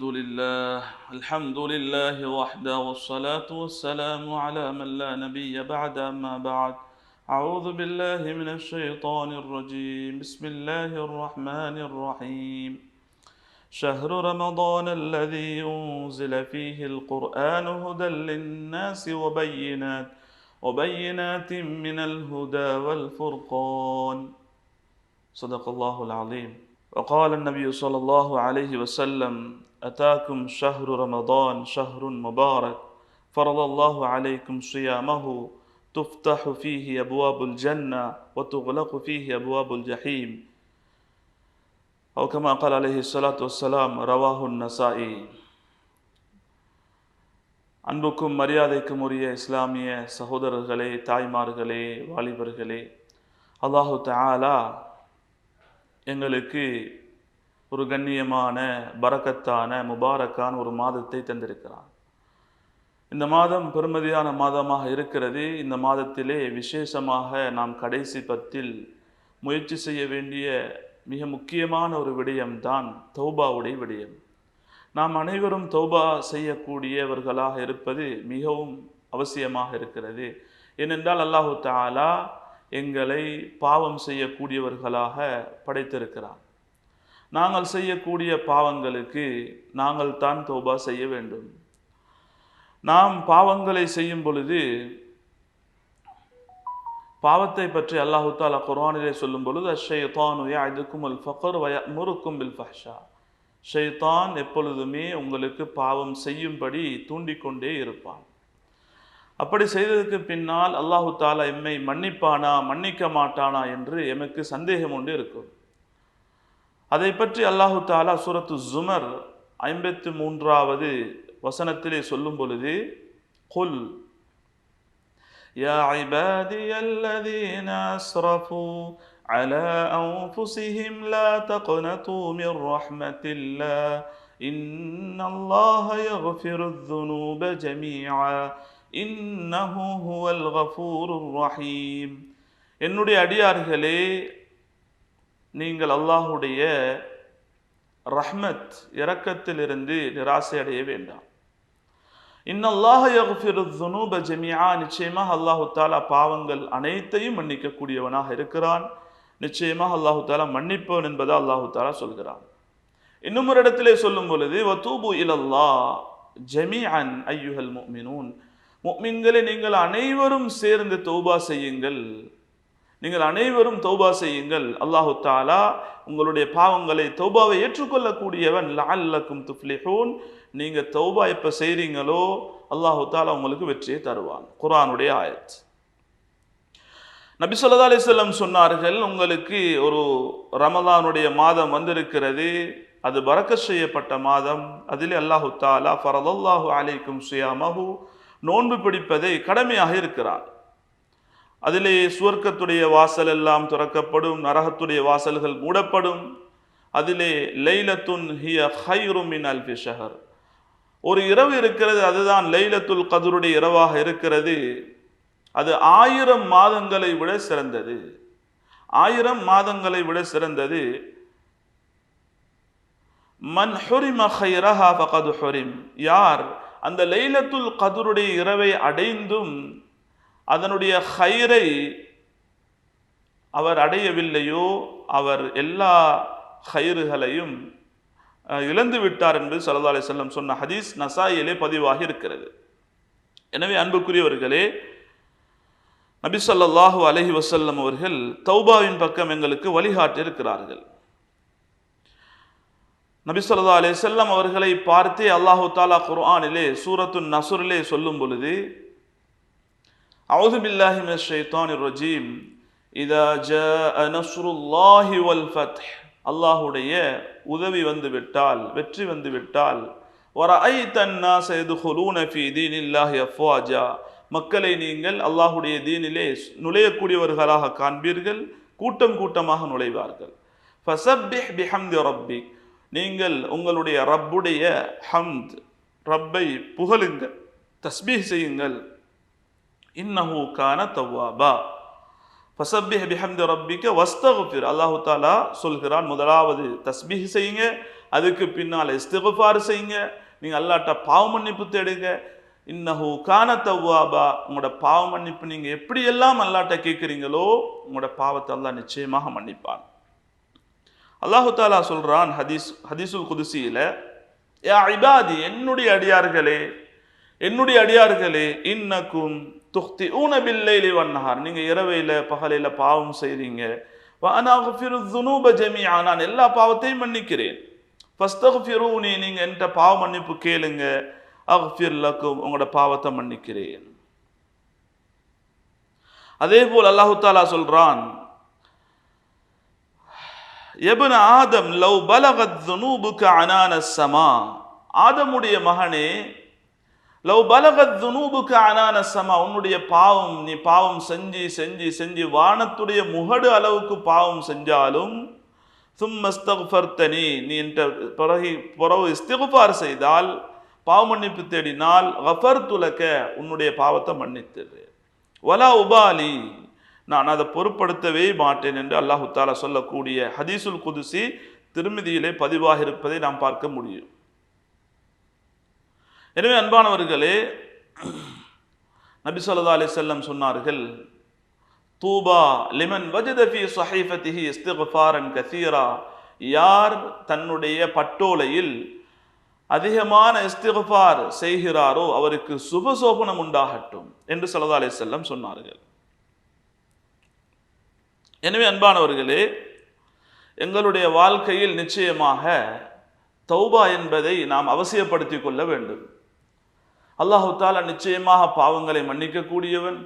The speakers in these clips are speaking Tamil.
الحمد لله. الحمد لله وحده والصلاة والسلام على من لا نبي بعد أما بعد. أعوذ بالله من الشيطان الرجيم. بسم الله الرحمن الرحيم. شهر رمضان الذي أنزل فيه القرآن هدى للناس وبينات وبينات من الهدى والفرقان. صدق الله العظيم. وقال النبي صلى الله عليه وسلم أتاكم شهر رمضان شهر مبارك فرض الله عليكم صيامه تفتح فيه أبواب الجنة وتغلق فيه أبواب الجحيم أو كما قال عليه الصلاة والسلام رواه النسائي அன்புக்கும் மரியாதைக்கும் உரிய இஸ்லாமிய சகோதரர்களே தாய்மார்களே வாலிபர்களே அல்லாஹு தஆலா எங்களுக்கு ஒரு கண்ணியமான பரக்கத்தான முபாரக்கான ஒரு மாதத்தை தந்திருக்கிறான் இந்த மாதம் பெருமதியான மாதமாக இருக்கிறது. இந்த மாதத்திலே விசேஷமாக நாம் கடைசி பத்தில் முயற்சி செய்ய வேண்டிய மிக முக்கியமான ஒரு விடயம்தான் தௌபாவுடைய விடயம். நாம் அனைவரும் தௌபா செய்யக்கூடியவர்களாக இருப்பது மிகவும் அவசியமாக இருக்கிறது. ஏனென்றால் அல்லாஹு தாலா எங்களை பாவம் செய்யக்கூடியவர்களாக படைத்திருக்கிறான் நாங்கள் செய்யக்கூடிய பாவங்களுக்கு நாங்கள் தான் தோபா செய்ய வேண்டும். நாம் பாவங்களை செய்யும் பொழுது பாவத்தை பற்றி அல்லாஹு தாலா குர்வானிலே சொல்லும் பொழுது அஷைத்தானு யாதுக்கும் அல் ஃபக்கர் வய முறுக்கும் பில் ஃபஹ்ஷா ஷைத்தான் எப்பொழுதுமே உங்களுக்கு பாவம் செய்யும்படி தூண்டிக்கொண்டே இருப்பான். அப்படி செய்ததுக்கு பின்னால் அல்லாஹு தாலா எம்மை மன்னிப்பானா மன்னிக்க மாட்டானா என்று எமக்கு சந்தேகம் உண்டு இருக்கும். அதை பற்றி அல்லாஹு தாலா சூரத்து ஜுமர் ஐம்பத்தி மூன்றாவது வசனத்திலே சொல்லும் பொழுது குல் يا عبادي الذين أسرفوا على أنفسهم لا تقنطوا من رحمة الله إن الله يغفر الذنوب جميعا إنه هو الغفور الرحيم என்னுடைய அடியார்களே நீங்கள் அல்லாஹுடைய ரஹ்மத் இரக்கத்திலிருந்து நிராசை அடைய வேண்டாம். இன்னல்லாஹ ஜெமியா ஜமியா நிச்சயமாக அல்லாஹு தாலா பாவங்கள் அனைத்தையும் மன்னிக்கக்கூடியவனாக இருக்கிறான். நிச்சயமாக அல்லாஹு தாலா மன்னிப்பவன் என்பதை அல்லாஹு தாலா சொல்கிறான். இன்னும் ஒரு இடத்திலே சொல்லும் பொழுது வத்தூபு இலல்லா ஜமிஅன் ஐயுஹல் முஃமினூன். முஃமின்களை நீங்கள் அனைவரும் சேர்ந்து தௌபா செய்யுங்கள். நீங்கள் அனைவரும் தௌபா செய்யுங்கள். அல்லாஹு தாலா உங்களுடைய பாவங்களை தௌபாவை ஏற்றுக்கொள்ளக்கூடியவன் லஅல்லக்கும் துஃப்லிஹூன். நீங்கள் தௌபா எப்போ செய்கிறீங்களோ அல்லாஹு தாலா உங்களுக்கு வெற்றியை தருவான். குரானுடைய ஆயத். நபி சொல்லா அலிஸ்லம் சொன்னார்கள் உங்களுக்கு ஒரு ரமலானுடைய மாதம் வந்திருக்கிறது. அது பறக்க செய்யப்பட்ட மாதம். அதில் அல்லாஹு தாலா ஃபரதல்லாஹு அலைக்கும் சுயாமஹு. நோன்பு பிடிப்பதை கடமையாக இருக்கிறார் அதிலே சுவர்க்கத்துடைய வாசல் எல்லாம் துறக்கப்படும் நரகத்துடைய வாசல்கள் மூடப்படும். அதிலே லைலத்துன் ஹிய ஹைரும் மின் ஷஹர் ஒரு இரவு இருக்கிறது அதுதான் லைலத்துல் கதருடைய இரவாக இருக்கிறது. அது ஆயிரம் மாதங்களை விட சிறந்தது. ஆயிரம் மாதங்களை விட சிறந்தது. மன் ஹுரிம ஹைரஹா ஃபகது ஹுரிம். யார்? அந்த லைலத்துல் கதருடைய இரவை அடைந்தும் அதனுடைய ஹைரை அவர் அடையவில்லையோ அவர் எல்லா ஹயிறுகளையும் இழந்து விட்டார் என்று சல்லா அலி செல்லம் சொன்ன ஹதீஸ் நசாயிலே பதிவாகி இருக்கிறது. எனவே அன்புக்குரியவர்களே நபி சொல்லாஹு அலஹி வசல்லம் அவர்கள் தௌபாவின் பக்கம் எங்களுக்கு வழிகாட்டி இருக்கிறார்கள். நபி சொல்லா அலே செல்லம் அவர்களை பார்த்தே அல்லாஹு தாலா குர்ஆனிலே சூரத்து நசுரிலே சொல்லும் பொழுது أعوذ بالله من الشيطان الرجيم إذا جاء نصر الله والفتح அல்லாஹுடைய உதவி வந்து விட்டால் வெற்றி வந்து விட்டால் وَرَأَيْتَ النَّاسَ يَدْخُلُونَ فِي دِينِ اللَّهِ أَفْوَاجًا மக்களை நீங்கள் அல்லாஹுடைய தீனிலே நுழையக்கூடியவர்களாக காண்பீர்கள் கூட்டம் கூட்டமாக நுழைவார்கள் ஃபசப்பிஹ் பிஹம்தி ரப்பி நீங்கள் உங்களுடைய ரப்புடைய ஹம்த் ரப்பை புகழுங்கள் தஸ்பீஹ் செய்யுங்கள் இன்னஹு கான தவ்வாபா ஃபசப்பிஹ் பிஹம்தி ரப்பிக்க வஸ்தகுஃபிர் அல்லாஹு தாலா சொல்கிறான். முதலாவது தஸ்பீஹ் செய்யுங்க. அதுக்கு பின்னால் இஸ்திகுஃபார் செய்யுங்க. நீங்கள் அல்லாட்ட பாவ மன்னிப்பு தேடுங்க. இன்னஹு கான தவ்வாபா உங்களோட பாவ மன்னிப்பு நீங்கள் எப்படியெல்லாம் அல்லாட்ட கேட்குறீங்களோ உங்களோட பாவத்தை அல்லா நிச்சயமாக மன்னிப்பான். அல்லாஹு தாலா சொல்கிறான் ஹதீஸ் ஹதீசுல் குதிசியில் யா இபாதி என்னுடைய அடியார்களே என்னுடைய அடியார்களே இன்னக்கும் துக்தி ஊனபில்லைலி வண்ணஹார் நீங்க இரவையில பகலையில பாவம் செய்கிறீங்க வஅனாகுஃபிரு துனூப நான் எல்லா பாவத்தையும் மன்னிக்கிறேன். ஃபஸ்தகுஃபிரூனி நீங்க என்கிட்ட பாவ மன்னிப்பு கேளுங்க. அஃபிர் லக்கும் உங்களோட பாவத்தை மன்னிக்கிறேன். அதே போல் அல்லாஹு தாலா சொல்றான் எபுன ஆதம் லவ் பலகத் துனூபுக்கு அனான சமா. ஆதமுடைய மகனே லவ் பலகத் துனூபுக்கு அனான சமா உன்னுடைய பாவம் நீ பாவம் செஞ்சு செஞ்சு செஞ்சு வானத்துடைய முகடு அளவுக்கு பாவம் செஞ்சாலும் சும்மஸ்தகுஃபர்த்தனி நீ என்ற பிறகு பிறகு இஸ்திகுஃபார் செய்தால் பாவ மன்னிப்பு தேடினால் கஃபர் துலக்க உன்னுடைய பாவத்தை மன்னித்தது வலா உபாலி நான் அதை பொருட்படுத்தவே மாட்டேன் என்று அல்லாஹு தாலா சொல்லக்கூடிய ஹதீசுல் குதுசி திருமதியிலே பதிவாக இருப்பதை நாம் பார்க்க முடியும். எனவே அன்பானவர்களே நபி சொல்லா அலி செல்லம் சொன்னார்கள் தூபா லிமன் வஜதபி சஹீஃபத்திஹி இஸ்திஃபாரன் கசீரா. யார் தன்னுடைய பட்டோலையில் அதிகமான இஸ்திஃபார் செய்கிறாரோ அவருக்கு சுபசோபனம் உண்டாகட்டும் என்று சல்லா அலி செல்லம் சொன்னார்கள். எனவே அன்பானவர்களே எங்களுடைய வாழ்க்கையில் நிச்சயமாக தௌபா என்பதை நாம் அவசியப்படுத்திக் கொள்ள வேண்டும். அல்லாஹு தாலா நிச்சயமாக பாவங்களை மன்னிக்கக்கூடியவன்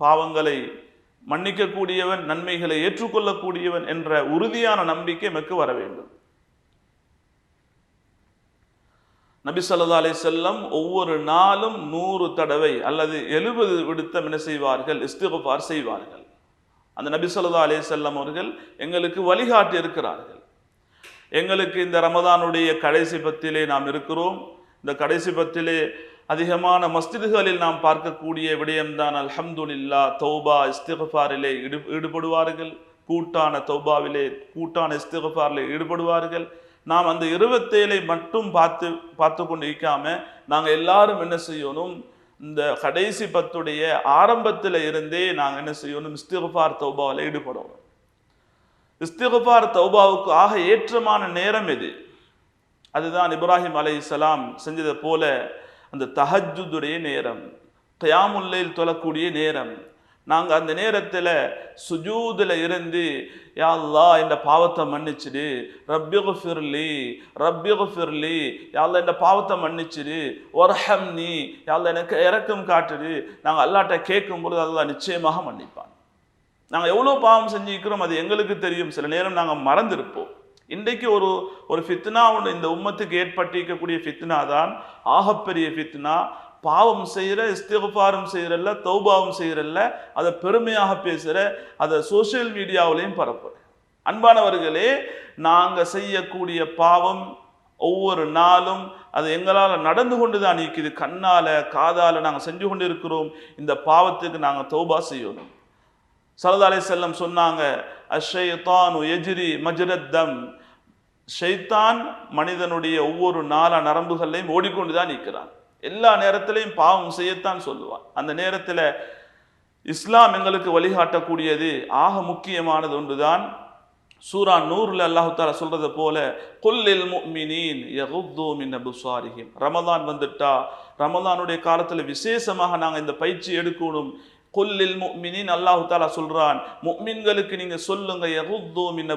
பாவங்களை மன்னிக்கக்கூடியவன் நன்மைகளை ஏற்றுக்கொள்ளக்கூடியவன் என்ற உறுதியான நம்பிக்கை எமக்கு வர வேண்டும். நபி சொல்லா அலி செல்லம் ஒவ்வொரு நாளும் நூறு தடவை அல்லது எழுபது விடுத்தம் என்ன செய்வார்கள்? இஸ்திகுபார் செய்வார்கள். அந்த நபி சொல்லா அலே செல்லம் அவர்கள் எங்களுக்கு வழிகாட்டி இருக்கிறார்கள். எங்களுக்கு இந்த ரமதானுடைய கடைசி பத்திலே நாம் இருக்கிறோம். இந்த கடைசி பத்திலே அதிகமான மஸ்திதுகளில் நாம் பார்க்கக்கூடிய விடயம்தான் அல்ஹம்துலில்லா தௌபா இஸ்திகஃபாரிலே ஈடு ஈடுபடுவார்கள். கூட்டான தௌபாவிலே கூட்டான இஸ்திகஃபாரில் ஈடுபடுவார்கள். நாம் அந்த இருபத்தேழை மட்டும் பார்த்து பார்த்து கொண்டு இருக்காமல் நாங்கள் எல்லாரும் என்ன செய்யணும்? இந்த கடைசி பத்துடைய ஆரம்பத்தில் இருந்தே நாங்கள் என்ன செய்யணும்? இஸ்திகஃபார் தௌபாவில் ஈடுபடணும். இஸ்திகஃபார் தௌபாவுக்கு ஆக ஏற்றமான நேரம் எது? அதுதான் இப்ராஹிம் அலை இஸ்லாம் செஞ்சதை போல அந்த தஹஜுடைய நேரம் கயாமுல்லையில் தொழக்கூடிய நேரம். நாங்கள் அந்த நேரத்தில் சுஜூதில் இருந்து யா அல்லா இந்த பாவத்தை மன்னிச்சிடு. ரப்பியகு ஃபிர்லி ரப்பியகு ஃபிர்லி யாழ்ல இந்த பாவத்தை மன்னிச்சிடு. ஒரஹம் நீ யாழ்ல எனக்கு இறக்கம் காட்டுடு. நாங்கள் அல்லாட்ட கேட்கும் பொழுது அல்லா நிச்சயமாக மன்னிப்பான். நாங்கள் எவ்வளோ பாவம் செஞ்சுக்கிறோம் அது எங்களுக்கு தெரியும். சில நேரம் நாங்கள் மறந்துருப்போம். இன்றைக்கு ஒரு ஒரு ஃபித்னா ஒன்று இந்த உம்மத்துக்கு ஏற்பட்டிருக்கக்கூடிய ஃபித்னா தான். ஆகப்பெரிய ஃபித்னா பாவம் செய்கிற இஸ்திகபாரம் செய்கிறல்ல தௌபாவும் செய்கிறல்ல அதை பெருமையாக பேசுகிற அதை சோசியல் மீடியாவிலையும் பரப்புற. அன்பானவர்களே நாங்கள் செய்யக்கூடிய பாவம் ஒவ்வொரு நாளும் அது எங்களால் நடந்து கொண்டு தான் நிற்குது கண்ணால் காதால் நாங்கள் செஞ்சு கொண்டு இருக்கிறோம் இந்த பாவத்துக்கு நாங்கள் தௌபா செய்யணும். சரதாலை செல்லம் சொன்னாங்க தானு எஜிரி மஜ்ரத்தம் ஷைத்தான் மனிதனுடைய ஒவ்வொரு நாள நரம்புகளையும் ஓடிக்கொண்டு தான் நிற்கிறான் எல்லா நேரத்திலையும் பாவம் செய்யத்தான் சொல்லுவான். அந்த நேரத்தில் இஸ்லாம் எங்களுக்கு வழிகாட்டக்கூடியது ஆக முக்கியமானது ஒன்றுதான். சூரா நூறுல அல்லாஹு தாலா சொல்றது போல கொல்லில் முஃமினீன் மின் அபுசாரிஹிம். ரமதான் வந்துட்டா. ரமதானுடைய காலத்தில் விசேஷமாக நாங்கள் இந்த பயிற்சி எடுக்கணும். கொல்லில் முக்மினின் அல்லாஹு தாலா சொல்கிறான் முக்மின்களுக்கு நீங்கள் சொல்லுங்க யகுத்து மின்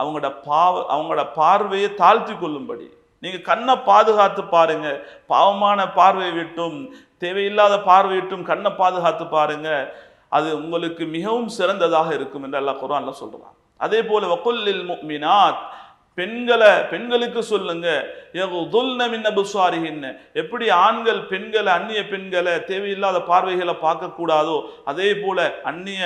அவங்களோட பாவ அவங்களோட பார்வையை தாழ்த்தி கொள்ளும்படி. நீங்கள் கண்ணை பாதுகாத்து பாருங்க பாவமான பார்வை விட்டும் தேவையில்லாத பார்வை விட்டும் கண்ணை பாதுகாத்து பாருங்க அது உங்களுக்கு மிகவும் சிறந்ததாக இருக்கும் என்று அல்லாஹ் குரான்ல சொல்கிறான் அதே போல வக்குல்லில் முக்மினாத் பெண்களை பெண்களுக்கு சொல்லுங்க. எப்படி ஆண்கள் பெண்களை அந்நிய பெண்களை தேவையில்லாத பார்வைகளை பார்க்க கூடாதோ அதே போல அந்நிய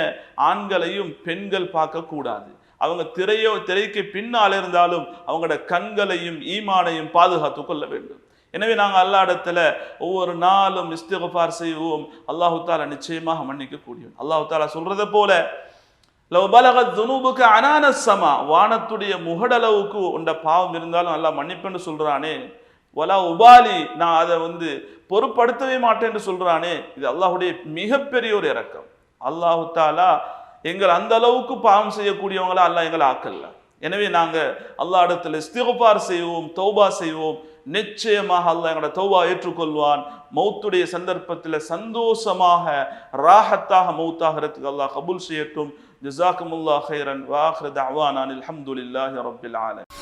ஆண்களையும் பெண்கள் பார்க்க கூடாது அவங்க திரையோ திரைக்கு பின்னால் இருந்தாலும் அவங்களோட கண்களையும் ஈமானையும் பாதுகாத்து கொள்ள வேண்டும். எனவே நாங்கள் அல்லா இடத்துல ஒவ்வொரு நாளும் இஸ்திகபார் செய்வோம். அல்லாஹு தாலா நிச்சயமாக மன்னிக்க கூடியவன் அல்லாஹு தாலா சொல்றதை போல லவ் பலக துனுபுக்கு அனான சமா வானத்துடைய முகடளவுக்கு உண்ட பாவம் இருந்தாலும் நல்லா மன்னிப்புன்னு சொல்கிறானே வலா உபாலி நான் அதை வந்து பொருட்படுத்தவே மாட்டேன்னு சொல்கிறானே இது அல்லாஹுடைய மிகப்பெரிய ஒரு இறக்கம் அல்லாஹு தாலா எங்கள் அந்த அளவுக்கு பாவம் செய்யக்கூடியவங்களா அல்ல எங்களை ஆக்கல்ல. எனவே நாங்கள் அல்லாஹ் இடத்துல இஸ்திகபார் செய்வோம் தௌபா செய்வோம். நிச்சயமாக அல்லாஹ் எங்களோட தௌபா ஏற்றுக்கொள்வான். மௌத்துடைய சந்தர்ப்பத்தில் சந்தோஷமாக ராஹத்தாக மௌத்தாகிறதுக்கு அல்லாஹ் கபூல் செய்யட்டும். ஜிசாக்குமுல்லா ஹைரன் வாஹ்ர தஅவானா அல்ஹம்துலில்லாஹி ரபில் ஆலமீன்.